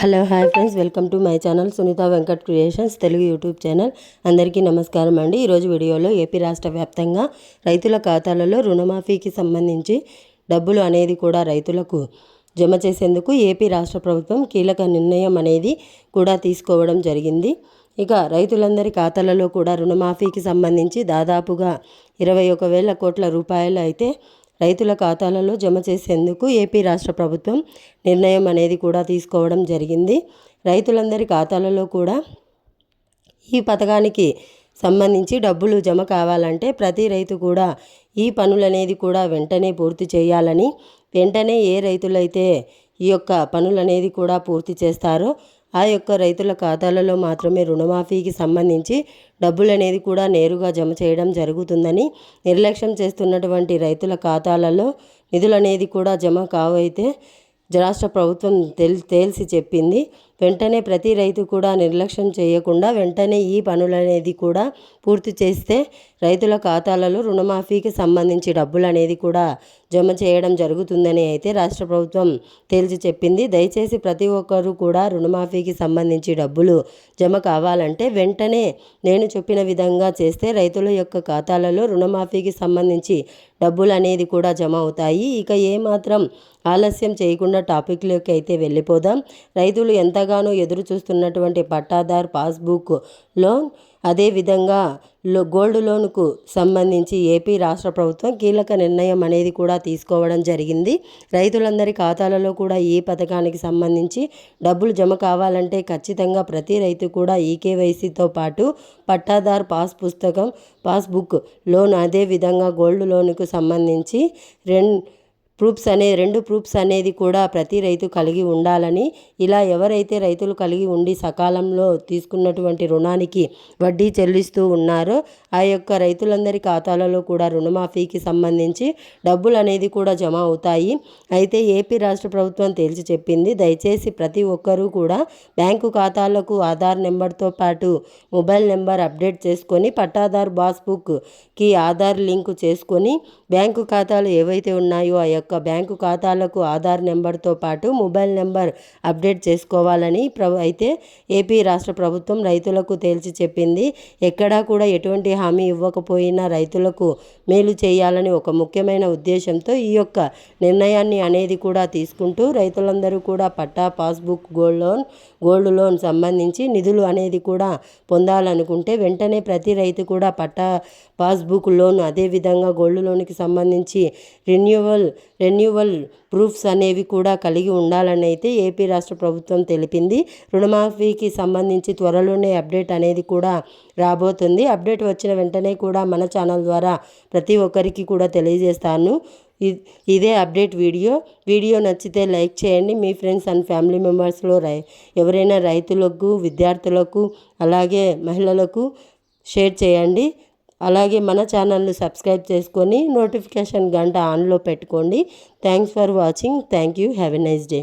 Hello hi friends. Welcome to my channel Sunitha Venkat creations Telugu YouTube channel. అందరికీ నమస్కారం అండి. ఈరోజు వీడియోలో ఏపీ రాష్ట్ర వ్యాప్తంగా రైతుల ఖాతాలలో రుణమాఫీకి సంబంధించి డబ్బులు అనేది కూడా రైతులకు జమ చేసేందుకు ఏపీ రాష్ట్ర ప్రభుత్వం కీలక నిర్ణయం అనేది కూడా తీసుకోవడం జరిగింది. ఇక రైతులందరి ఖాతాలలో కూడా రుణమాఫీకి సంబంధించి దాదాపుగా ఇరవై ఒక వేల కోట్ల రూపాయలు అయితే రైతుల ఖాతాలలో జమ చేసేందుకు ఏపీ రాష్ట్ర ప్రభుత్వం నిర్ణయం అనేది కూడా తీసుకోవడం జరిగింది. రైతులందరి ఖాతాలలో కూడా ఈ పథకానికి సంబంధించి డబ్బులు జమ కావాలంటే ప్రతి రైతు కూడా ఈ పనులనేది కూడా వెంటనే పూర్తి చేయాలని వెంటనే ఏ రైతులైతే ఈ యొక్క పనులనేది కూడా పూర్తి చేస్తారో. ఆ యొక్క రైతుల ఖాతాలలో మాత్రమే రుణమాఫీకి సంబంధించి డబ్బులు అనేది కూడా నేరుగా జమ చేయడం జరుగుతుందని నిర్లక్ష్యం చేస్తున్నటువంటి రైతుల ఖాతాలలో నిధులు అనేది కూడా జమ కావైతే రాష్ట్ర ప్రభుత్వం తెల్ తేల్చి చెప్పింది. వెంటనే ప్రతి రైతు కూడా నిర్లక్ష్యం చేయకుండా వెంటనే ఈ పనులనేది కూడా పూర్తి చేస్తే రైతుల ఖాతాలలో రుణమాఫీకి సంబంధించి డబ్బులు అనేది కూడా జమ చేయడం జరుగుతుందని అయితే రాష్ట్ర ప్రభుత్వం తేల్చి చెప్పింది. దయచేసి ప్రతి ఒక్కరూ కూడా రుణమాఫీకి సంబంధించి డబ్బులు జమ కావాలంటే వెంటనే నేను చెప్పిన విధంగా చేస్తే రైతుల యొక్క ఖాతాలలో రుణమాఫీకి సంబంధించి డబ్బులు అనేది కూడా జమ అవుతాయి. ఇక ఏమాత్రం ఆలస్యం చేయకుండా టాపిక్లోకి అయితే వెళ్ళిపోదాం. రైతులు ఎంత ఎంతగానో ఎదురు చూస్తున్నటువంటి పట్టాదార్ పాస్బుక్ లోన్ అదేవిధంగా లో గోల్డ్ లోన్కు సంబంధించి ఏపీ రాష్ట్ర ప్రభుత్వం కీలక నిర్ణయం అనేది కూడా తీసుకోవడం జరిగింది. రైతులందరి ఖాతాలలో కూడా ఈ పథకానికి సంబంధించి డబ్బులు జమ కావాలంటే ఖచ్చితంగా ప్రతి రైతు కూడా ఈకేవైసీతో పాటు పట్టాదార్ పాస్ పుస్తకం పాస్బుక్ లోన్ అదేవిధంగా గోల్డ్ లోన్కు సంబంధించి రెండు ప్రూఫ్స్ అనే రెండు ప్రూఫ్స్ అనేది కూడా ప్రతి రైతు కలిగి ఉండాలని ఇలా ఎవరైతే రైతులు కలిగి ఉండి సకాలంలో తీసుకున్నటువంటి రుణానికి వడ్డీ చెల్లిస్తూ ఉన్నారో ఆ యొక్క రైతులందరి ఖాతాలలో కూడా రుణమాఫీకి సంబంధించి డబ్బులు అనేది కూడా జమ అవుతాయి. అయితే ఏపీ రాష్ట్ర ప్రభుత్వం తేల్చి చెప్పింది దయచేసి ప్రతి ఒక్కరూ కూడా బ్యాంకు ఖాతాలకు ఆధార్ నెంబర్తో పాటు మొబైల్ నెంబర్ అప్డేట్ చేసుకొని పట్టాదారు పాస్బుక్కి ఆధార్ లింకు చేసుకొని బ్యాంకు ఖాతాలు ఏవైతే ఉన్నాయో ఆ యొక్క యొక్క బ్యాంకు ఖాతాలకు ఆధార్ నెంబర్తో పాటు మొబైల్ నెంబర్ అప్డేట్ చేసుకోవాలని ప్ర అయితే ఏపీ రాష్ట్ర ప్రభుత్వం రైతులకు తేల్చి చెప్పింది. ఎక్కడా కూడా ఎటువంటి హామీ ఇవ్వకపోయినా రైతులకు మేలు చేయాలని ఒక ముఖ్యమైన ఉద్దేశంతో ఈ యొక్క నిర్ణయాన్ని అనేది కూడా తీసుకుంటూ రైతులందరూ కూడా పట్టా passbook gold loan gold loan సంబంధించి నిధులు అనేది కూడా పొందాలనుకుంటే వెంటనే ప్రతి రైతు కూడా పట్టా పాస్బుక్ లోన్ అదేవిధంగా గోల్డ్ లోన్కి సంబంధించి రెన్యువల్ రెన్యువల్ ప్రూఫ్స్ అనేవి కూడా కలిగి ఉండాలని అయితే ఏపీ రాష్ట్ర ప్రభుత్వం తెలిపింది. రుణమాఫీకి సంబంధించి త్వరలోనే అప్డేట్ అనేది కూడా రాబోతుంది. అప్డేట్ వచ్చిన వెంటనే కూడా మన ఛానల్ ద్వారా ప్రతి ఒక్కరికి కూడా తెలియజేస్తాను. ఇదే అప్డేట్ వీడియో. వీడియో నచ్చితే లైక్ చేయండి. మీ ఫ్రెండ్స్ అండ్ ఫ్యామిలీ మెంబర్స్లో రై ఎవరైనా రైతులకు విద్యార్థులకు అలాగే మహిళలకు షేర్ చేయండి. అలాగే మన ఛానల్ని సబ్స్క్రైబ్ చేసుకొని నోటిఫికేషన్ గంట ఆన్లో పెట్టుకోండి. Thanks for watching. Thank you. Have a nice day.